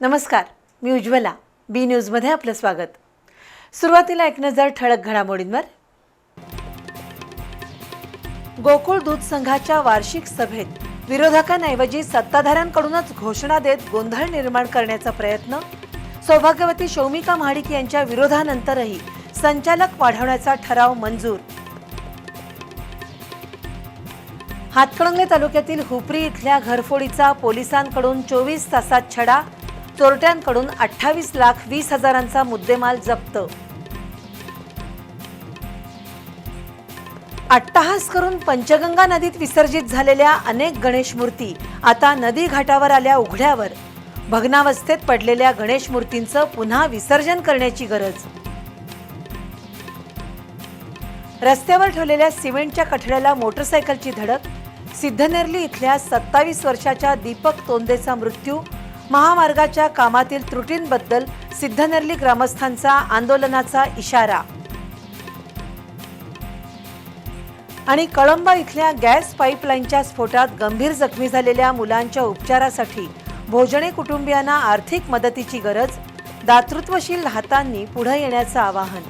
नमस्कार मी उज्ज्वला बी न्यूजमध्ये आपलं स्वागत. सुरुवातीला एक नजर ठळक घडामोडींवर. गोकुळ दूध संघाच्या वार्षिक सभेत विरोधकांऐवजी सत्ताधाऱ्यांकडूनच घोषणा देत गोंधळ निर्माण करण्याचा प्रयत्न सौभाग्यवती शौमिका महाडिक यांच्या विरोधानंतरही संचालक वाढवण्याचा ठराव मंजूर. हातकणंगले तालुक्यातील हुपरी इथल्या घरफोडीचा पोलिसांकडून चोवीस तासात छडा चोरट्यांकडून अठ्ठावीस लाख वीस हजारांचा मुद्देमाल जप्त. अट्टहास करून पंचगंगा नदीत विसर्जित झालेल्या अनेक गणेश मूर्ती आता नदी घाटावर आल्या उघड्यावर. भग्नावस्थेत पडलेल्या गणेश मूर्तींचं पुन्हा विसर्जन करण्याची गरज. रस्त्यावर ठेवलेल्या सिमेंटच्या कठड्याला मोटरसायकलची धडक सिद्धनेरली इथल्या सत्तावीस वर्षाच्या दीपक तोंदेचा मृत्यू महामार्गाच्या कामातील त्रुटींबद्दल सिद्धनेरली ग्रामस्थांचा आंदोलनाचा इशारा. आणि कळंबा इथल्या गॅस पाईपलाईनच्या स्फोटात गंभीर जखमी झालेल्या मुलांच्या उपचारासाठी भोजने कुटुंबियांना आर्थिक मदतीची गरज दातृत्वशील हातांनी पुढे येण्याचं आवाहन.